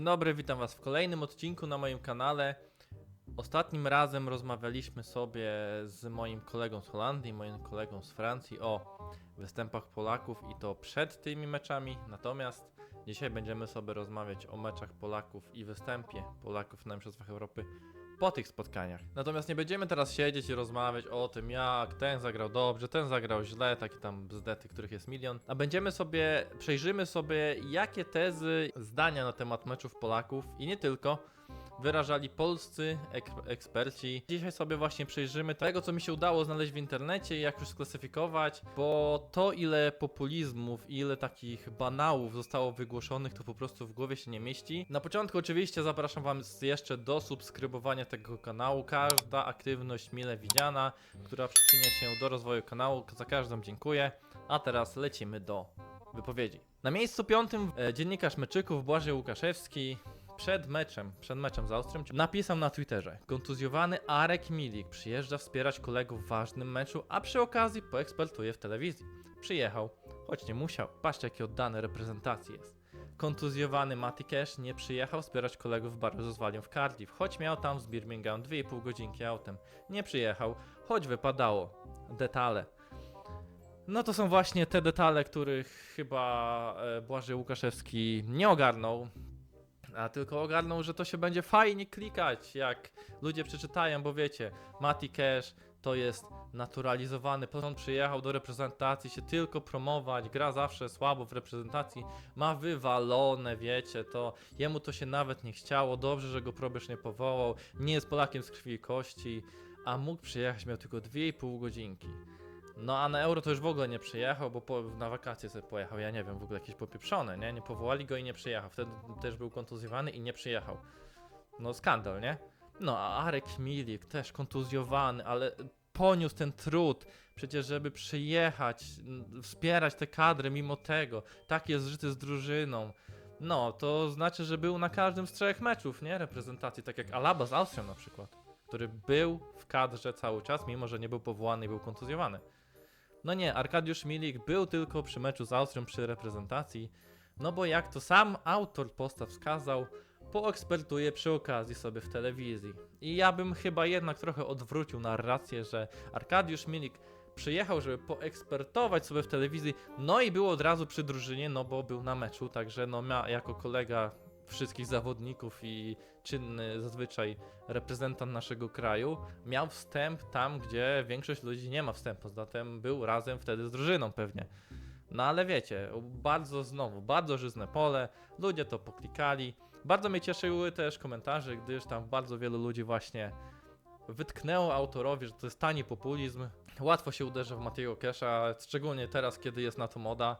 Dzień dobry, witam was w kolejnym odcinku na moim kanale. Ostatnim razem rozmawialiśmy sobie z moim kolegą z Holandii, moim kolegą z Francji o występach Polaków i to przed tymi meczami. Natomiast dzisiaj będziemy sobie rozmawiać o meczach Polaków i występie Polaków na Mistrzostwach Europy po tych spotkaniach. Natomiast nie będziemy teraz siedzieć i rozmawiać o tym, jak ten zagrał dobrze, ten zagrał źle, takie tam bzdety, których jest milion. A będziemy sobie, przejrzymy sobie, jakie tezy, zdania na temat meczów Polaków i nie tylko wyrażali polscy ek eksperci. Dzisiaj sobie właśnie przejrzymy tego, co mi się udało znaleźć w internecie jak już sklasyfikować, bo to ile populizmów, ile takich banałów zostało wygłoszonych, to po prostu w głowie się nie mieści. Na początku oczywiście zapraszam wam jeszcze do subskrybowania tego kanału. Każda aktywność mile widziana, która przyczynia się do rozwoju kanału, za każdą dziękuję. A teraz lecimy do wypowiedzi. Na miejscu piątym e, dziennikarz meczyków Błażej Łukaszewski przed meczem, przed meczem z Austrią napisał na Twitterze Kontuzjowany Arek Milik przyjeżdża wspierać kolegów w ważnym meczu, a przy okazji poekspertuje w telewizji. Przyjechał, choć nie musiał. Patrzcie jaki oddany reprezentacji jest. Kontuzjowany Matty Cash nie przyjechał wspierać kolegów w bardzo zwalią w Cardiff, choć miał tam z Birmingham 2,5 godzinki autem. Nie przyjechał, choć wypadało. Detale. No to są właśnie te detale, których chyba e, Błażej Łukaszewski nie ogarnął. A tylko ogarnął, że to się będzie fajnie klikać, jak ludzie przeczytają, bo wiecie, Mati Cash to jest naturalizowany, on przyjechał do reprezentacji się tylko promować, gra zawsze słabo w reprezentacji, ma wywalone, wiecie, to jemu to się nawet nie chciało, dobrze, że go probierz nie powołał, nie jest Polakiem z krwi i kości, a mógł przyjechać, miał tylko 2,5 godzinki. No a na euro to już w ogóle nie przyjechał, bo po, na wakacje sobie pojechał, ja nie wiem, w ogóle jakieś popieprzone, nie? Nie powołali go i nie przyjechał. Wtedy też był kontuzjowany i nie przyjechał. No skandal, nie? No a Arek Milik też kontuzjowany, ale poniósł ten trud, przecież żeby przyjechać, wspierać tę kadrę mimo tego, tak jest żyty z drużyną. No, to znaczy, że był na każdym z trzech meczów, nie? Reprezentacji, tak jak Alaba z Austrią na przykład, który był w kadrze cały czas, mimo że nie był powołany i był kontuzjowany. No nie, Arkadiusz Milik był tylko przy meczu z Austrią przy reprezentacji, no bo jak to sam autor posta wskazał, poekspertuje przy okazji sobie w telewizji. I ja bym chyba jednak trochę odwrócił narrację, że Arkadiusz Milik przyjechał, żeby poekspertować sobie w telewizji, no i był od razu przy drużynie, no bo był na meczu, także no ma jako kolega wszystkich zawodników i czynny zazwyczaj reprezentant naszego kraju, miał wstęp tam, gdzie większość ludzi nie ma wstępu, zatem był razem wtedy z drużyną pewnie. No ale wiecie, bardzo znowu, bardzo żyzne pole, ludzie to poklikali. Bardzo mnie cieszyły też komentarze, gdyż tam bardzo wielu ludzi właśnie wytknęło autorowi, że to jest tani populizm. Łatwo się uderza w Matiego Kesha, szczególnie teraz, kiedy jest na to moda.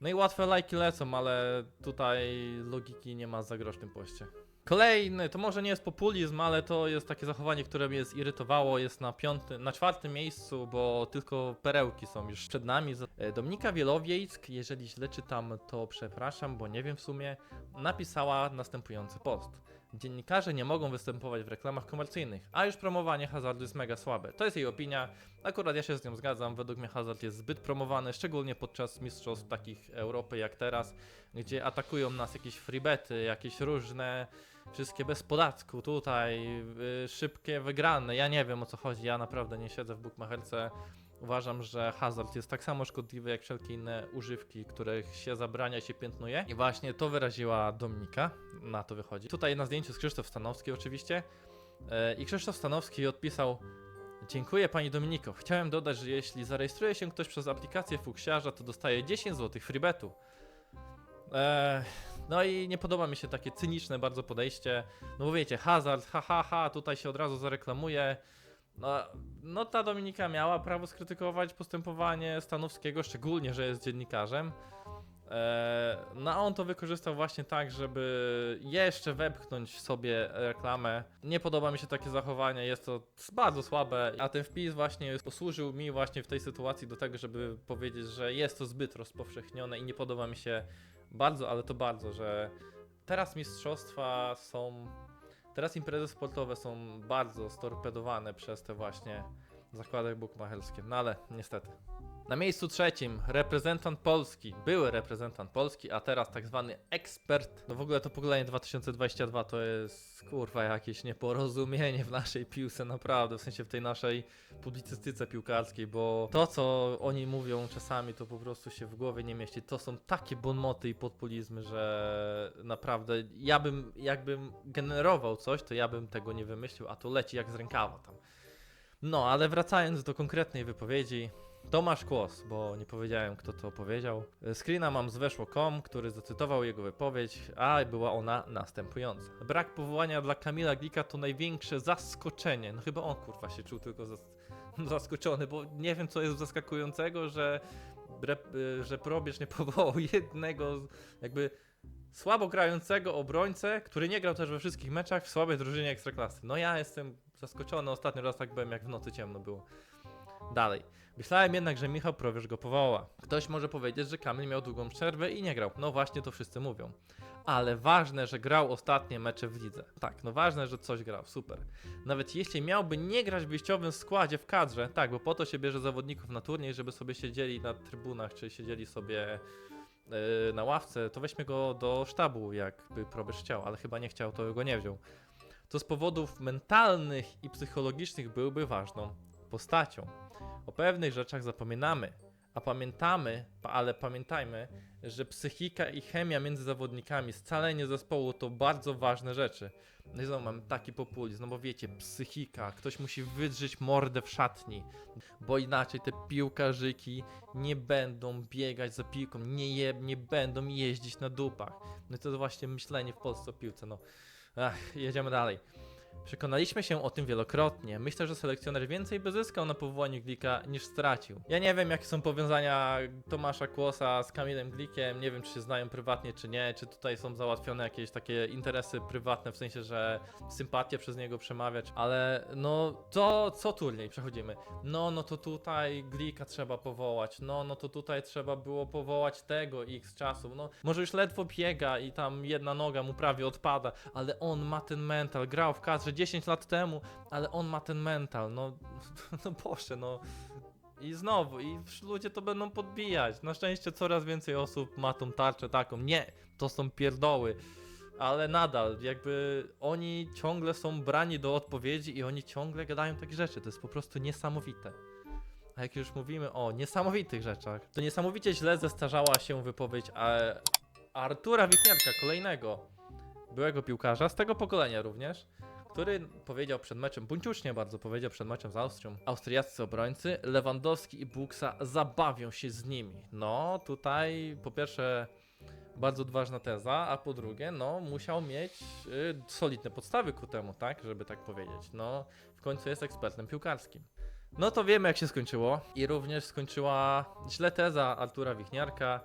No i łatwe lajki lecą, ale tutaj logiki nie ma za grosz w tym poście. Kolejny, to może nie jest populizm, ale to jest takie zachowanie, które mnie zirytowało. Jest na piątym, na czwartym miejscu, bo tylko perełki są już przed nami. E, Dominika Wielowiejsk, jeżeli źle czytam, to przepraszam, bo nie wiem w sumie, napisała następujący post. Dziennikarze nie mogą występować w reklamach komercyjnych, a już promowanie hazardu jest mega słabe. To jest jej opinia. Akurat ja się z nią zgadzam. Według mnie hazard jest zbyt promowany, szczególnie podczas mistrzostw takich Europy jak teraz, gdzie atakują nas jakieś freebety, jakieś różne, wszystkie bez podatku tutaj, y, szybkie wygrane. Ja nie wiem o co chodzi, ja naprawdę nie siedzę w bookmacherce. Uważam, że hazard jest tak samo szkodliwy jak wszelkie inne używki, których się zabrania się piętnuje. I właśnie to wyraziła Dominika, na to wychodzi. Tutaj na zdjęciu jest Krzysztof Stanowski oczywiście. E, I Krzysztof Stanowski odpisał Dziękuję Pani Dominiko. Chciałem dodać, że jeśli zarejestruje się ktoś przez aplikację Fuksiarza, to dostaje 10 zł freebetu. Eee, no i nie podoba mi się takie cyniczne bardzo podejście. No wiecie, hazard, ha ha ha, tutaj się od razu zareklamuje. No, no ta Dominika miała prawo skrytykować postępowanie Stanowskiego, szczególnie, że jest dziennikarzem. Eee, no a on to wykorzystał właśnie tak, żeby jeszcze wepchnąć sobie reklamę. Nie podoba mi się takie zachowanie, jest to bardzo słabe, a ten wpis właśnie posłużył mi właśnie w tej sytuacji do tego, żeby powiedzieć, że jest to zbyt rozpowszechnione i nie podoba mi się bardzo, ale to bardzo, że teraz mistrzostwa są, teraz imprezy sportowe są bardzo storpedowane przez te właśnie zakładach bukmacherskich. No ale niestety. Na miejscu trzecim reprezentant Polski, były reprezentant Polski, a teraz tak zwany ekspert. No w ogóle to pokolenie 2022 to jest kurwa jakieś nieporozumienie w naszej piłce, naprawdę, w sensie w tej naszej publicystyce piłkarskiej, bo to co oni mówią czasami to po prostu się w głowie nie mieści. To są takie bonmoty i podpulizmy, że naprawdę ja bym, jakbym generował coś, to ja bym tego nie wymyślił, a to leci jak z rękawa tam. No, ale wracając do konkretnej wypowiedzi, Tomasz Kłos, bo nie powiedziałem kto to powiedział. Screena mam z weszło.com, który zacytował jego wypowiedź, a była ona następująca. Brak powołania dla Kamila Glika to największe zaskoczenie. No chyba on kurwa się czuł tylko zas zaskoczony, bo nie wiem co jest zaskakującego, że, że Probierz nie powołał jednego jakby słabo grającego obrońcę, który nie grał też we wszystkich meczach w słabej drużynie Ekstraklasy. No ja jestem zaskoczony, ostatni raz tak byłem jak w nocy ciemno było. Dalej. Myślałem jednak, że Michał Probierz go powoła. Ktoś może powiedzieć, że Kamil miał długą przerwę i nie grał. No właśnie to wszyscy mówią. Ale ważne, że grał ostatnie mecze w lidze. Tak, no ważne, że coś grał, super. Nawet jeśli miałby nie grać w wyjściowym składzie w kadrze, tak, bo po to się bierze zawodników na turniej, żeby sobie siedzieli na trybunach, czy siedzieli sobie yy, na ławce, to weźmy go do sztabu, jakby Probierz chciał, ale chyba nie chciał, to go nie wziął. To z powodów mentalnych i psychologicznych byłby ważną postacią. O pewnych rzeczach zapominamy, a pamiętamy, pa- ale pamiętajmy, że psychika i chemia między zawodnikami, scalenie zespołu to bardzo ważne rzeczy. No i znowu mam taki populizm, no bo wiecie, psychika, ktoś musi wydrzeć mordę w szatni, bo inaczej te piłkarzyki nie będą biegać za piłką, nie, je, nie będą jeździć na dupach. No i to właśnie myślenie w Polsce o piłce, no. Ach, jedziemy dalej. Przekonaliśmy się o tym wielokrotnie. Myślę, że selekcjoner więcej by zyskał na powołaniu Glika niż stracił. Ja nie wiem, jakie są powiązania Tomasza Kłosa z Kamilem Glikiem. Nie wiem, czy się znają prywatnie, czy nie. Czy tutaj są załatwione jakieś takie interesy prywatne, w sensie, że sympatia przez niego przemawiać. Ale no, to co turniej przechodzimy? No, no to tutaj Glika trzeba powołać. No, no to tutaj trzeba było powołać tego x czasu. No, może już ledwo biega i tam jedna noga mu prawie odpada, ale on ma ten mental. Grał w kadrze 10 lat temu, ale on ma ten mental. No, no Boże, no. I znowu, i ludzie to będą podbijać. Na szczęście coraz więcej osób ma tą tarczę taką. Nie, to są pierdoły. Ale nadal, jakby oni ciągle są brani do odpowiedzi i oni ciągle gadają takie rzeczy. To jest po prostu niesamowite. A jak już mówimy o niesamowitych rzeczach, to niesamowicie źle zestarzała się wypowiedź e, Artura Wichniarka, kolejnego byłego piłkarza, z tego pokolenia również, który powiedział przed meczem, buńczucznie bardzo powiedział przed meczem z Austrią, austriaccy obrońcy, Lewandowski i Buksa zabawią się z nimi. No, tutaj po pierwsze bardzo odważna teza, a po drugie, no, musiał mieć y, solidne podstawy ku temu, tak, żeby tak powiedzieć. No, w końcu jest ekspertem piłkarskim. No to wiemy jak się skończyło i również skończyła źle teza Artura Wichniarka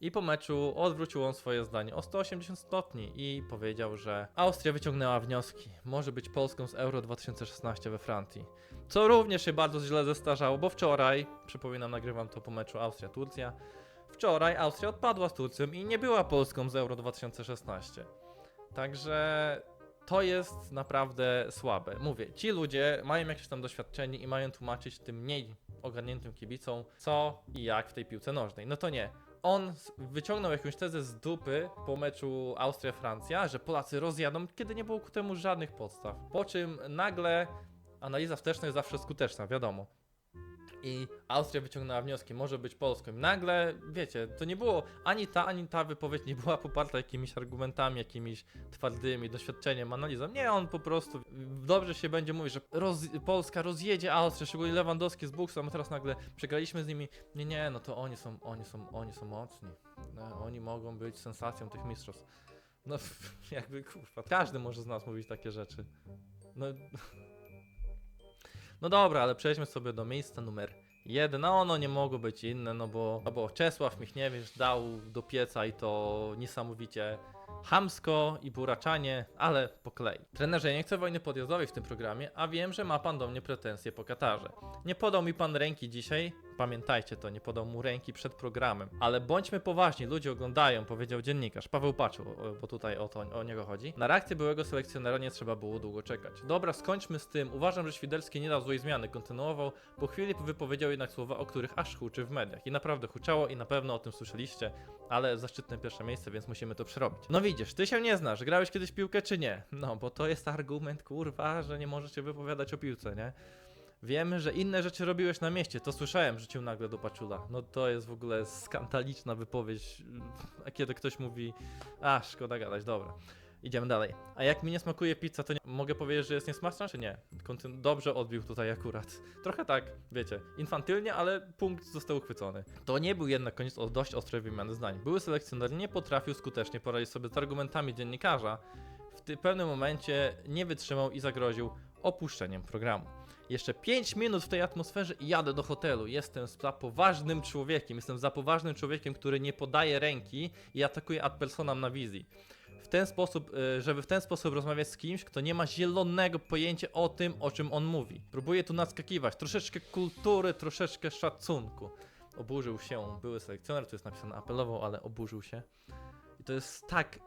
i po meczu odwrócił on swoje zdanie o 180 stopni i powiedział, że Austria wyciągnęła wnioski, może być Polską z Euro 2016 we Francji. Co również się bardzo źle zestarzało, bo wczoraj, przypominam, nagrywam to po meczu Austria-Turcja, wczoraj Austria odpadła z Turcją i nie była Polską z Euro 2016. Także to jest naprawdę słabe. Mówię, ci ludzie mają jakieś tam doświadczenie i mają tłumaczyć tym mniej ogarniętym kibicom, co i jak w tej piłce nożnej. No to nie. On wyciągnął jakąś tezę z dupy po meczu Austria-Francja, że Polacy rozjadą, kiedy nie było ku temu żadnych podstaw. Po czym nagle analiza wsteczna jest zawsze skuteczna, wiadomo. I Austria wyciągnęła wnioski, może być Polską. I nagle, wiecie, to nie było ani ta, ani ta wypowiedź nie była poparta jakimiś argumentami, jakimiś twardymi, doświadczeniem, analizą. Nie, on po prostu dobrze się będzie mówić, że roz, Polska rozjedzie Austrię, szczególnie Lewandowski z Buksą, a teraz nagle przegraliśmy z nimi. Nie, nie, no to oni są, oni są, oni są mocni. No, oni mogą być sensacją tych mistrzostw. No, jakby kurwa, każdy może z nas mówić takie rzeczy. No, no dobra, ale przejdźmy sobie do miejsca numer jeden. No ono nie mogło być inne, no bo, no bo Czesław Michniewicz dał do pieca i to niesamowicie hamsko i buraczanie, ale po kolei. Trenerze, ja nie chcę wojny podjazdowej w tym programie, a wiem, że ma pan do mnie pretensje po Katarze. Nie podał mi pan ręki dzisiaj, Pamiętajcie to, nie podał mu ręki przed programem. Ale bądźmy poważni, ludzie oglądają, powiedział dziennikarz. Paweł o- bo tutaj o to o niego chodzi. Na reakcję byłego selekcjonera nie trzeba było długo czekać. Dobra, skończmy z tym. Uważam, że Świderski nie dał złej zmiany. Kontynuował. Po chwili wypowiedział jednak słowa, o których aż huczy w mediach. I naprawdę huczało i na pewno o tym słyszeliście, ale zaszczytne pierwsze miejsce, więc musimy to przerobić. No widzisz, ty się nie znasz. Grałeś kiedyś piłkę czy nie? No, bo to jest argument, kurwa, że nie możesz się wypowiadać o piłce, nie? Wiemy, że inne rzeczy robiłeś na mieście, to słyszałem, rzucił nagle do Paczula. No to jest w ogóle skandaliczna wypowiedź, a kiedy ktoś mówi, a szkoda gadać, dobra. Idziemy dalej. A jak mi nie smakuje pizza, to nie... mogę powiedzieć, że jest niesmaczna, czy nie? Dobrze odbił tutaj akurat. Trochę tak, wiecie, infantylnie, ale punkt został uchwycony. To nie był jednak koniec o dość ostrej wymiany zdań. Były selekcjoner nie potrafił skutecznie poradzić sobie z argumentami dziennikarza. W pewnym momencie nie wytrzymał i zagroził opuszczeniem programu. Jeszcze 5 minut w tej atmosferze i jadę do hotelu. Jestem za poważnym człowiekiem. Jestem za poważnym człowiekiem, który nie podaje ręki i atakuje ad personam na wizji. W ten sposób, y, żeby w ten sposób rozmawiać z kimś, kto nie ma zielonego pojęcia o tym, o czym on mówi. Próbuje tu naskakiwać. Troszeczkę kultury, troszeczkę szacunku. Oburzył się były selekcjoner, tu jest napisane apelował, ale oburzył się. I to jest tak,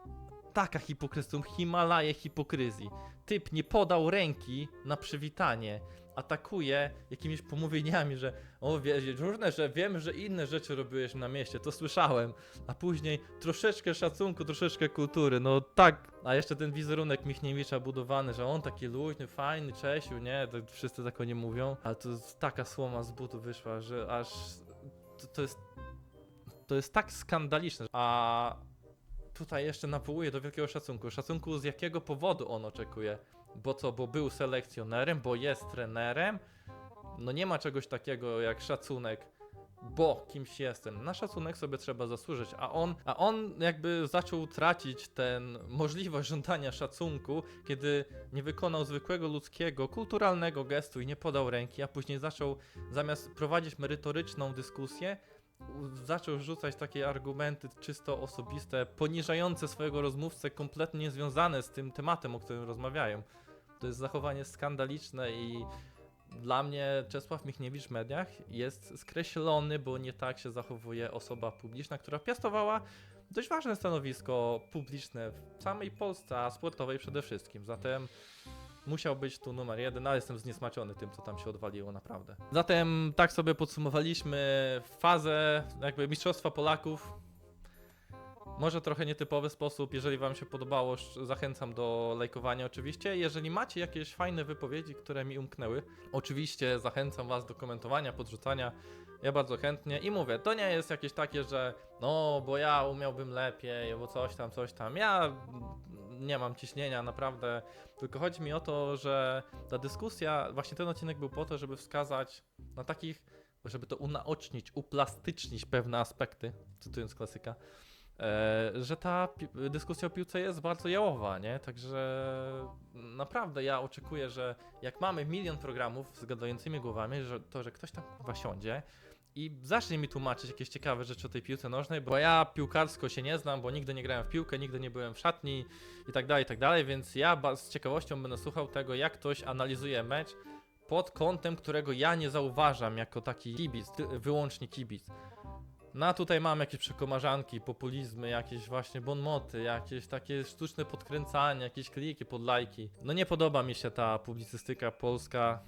taka hipokryzja, Himalaje hipokryzji. Typ nie podał ręki na przywitanie, atakuje jakimiś pomówieniami, że o, wie, różne, że wiem, że inne rzeczy robiłeś na mieście, to słyszałem, a później troszeczkę szacunku, troszeczkę kultury, no tak, a jeszcze ten wizerunek Michniewicza budowany, że on taki luźny, fajny, Czesiu, nie, to wszyscy tak o nie mówią, ale to taka słoma z butu wyszła, że aż to, to jest to jest tak skandaliczne, a tutaj jeszcze nawołuje do wielkiego szacunku. Szacunku z jakiego powodu on oczekuje? Bo co, bo był selekcjonerem, bo jest trenerem? No nie ma czegoś takiego jak szacunek, bo kimś jestem. Na szacunek sobie trzeba zasłużyć, a on, a on jakby zaczął tracić ten możliwość żądania szacunku, kiedy nie wykonał zwykłego ludzkiego, kulturalnego gestu i nie podał ręki, a później zaczął zamiast prowadzić merytoryczną dyskusję, zaczął rzucać takie argumenty czysto osobiste, poniżające swojego rozmówcę, kompletnie niezwiązane z tym tematem, o którym rozmawiają. To jest zachowanie skandaliczne i dla mnie Czesław Michniewicz w mediach jest skreślony, bo nie tak się zachowuje osoba publiczna, która piastowała dość ważne stanowisko publiczne w samej Polsce, a sportowej przede wszystkim. Zatem musiał być tu numer jeden, ale jestem zniesmaczony tym, co tam się odwaliło, naprawdę. Zatem tak sobie podsumowaliśmy fazę jakby Mistrzostwa Polaków. Może trochę nietypowy sposób, jeżeli wam się podobało, zachęcam do lajkowania oczywiście. Jeżeli macie jakieś fajne wypowiedzi, które mi umknęły, oczywiście zachęcam was do komentowania, podrzucania. Ja bardzo chętnie i mówię, to nie jest jakieś takie, że no, bo ja umiałbym lepiej, bo coś tam, coś tam. Ja nie mam ciśnienia, naprawdę. Tylko chodzi mi o to, że ta dyskusja, właśnie ten odcinek był po to, żeby wskazać na takich, żeby to unaocznić, uplastycznić pewne aspekty, cytując klasyka, e, że ta dyskusja o piłce jest bardzo jałowa, nie? Także naprawdę ja oczekuję, że jak mamy milion programów z gadającymi głowami, że to, że ktoś tam chyba siądzie i zacznie mi tłumaczyć jakieś ciekawe rzeczy o tej piłce nożnej, bo ja piłkarsko się nie znam, bo nigdy nie grałem w piłkę, nigdy nie byłem w szatni i tak dalej, i tak dalej, więc ja z ciekawością będę słuchał tego, jak ktoś analizuje mecz pod kątem, którego ja nie zauważam jako taki kibic, wyłącznie kibic. No a tutaj mam jakieś przekomarzanki, populizmy, jakieś właśnie bonmoty, jakieś takie sztuczne podkręcanie, jakieś kliki pod lajki. No nie podoba mi się ta publicystyka polska,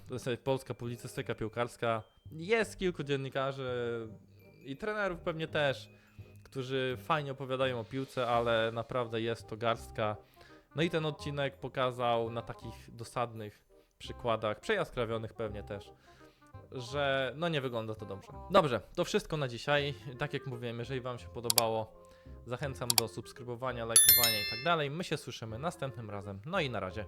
polska publicystyka piłkarska. Jest kilku dziennikarzy i trenerów pewnie też, którzy fajnie opowiadają o piłce, ale naprawdę jest to garstka. No i ten odcinek pokazał na takich dosadnych przykładach, przejaskrawionych pewnie też, że no nie wygląda to dobrze. Dobrze, to wszystko na dzisiaj. Tak jak mówiłem, jeżeli Wam się podobało, zachęcam do subskrybowania, lajkowania i tak dalej. My się słyszymy następnym razem. No i na razie.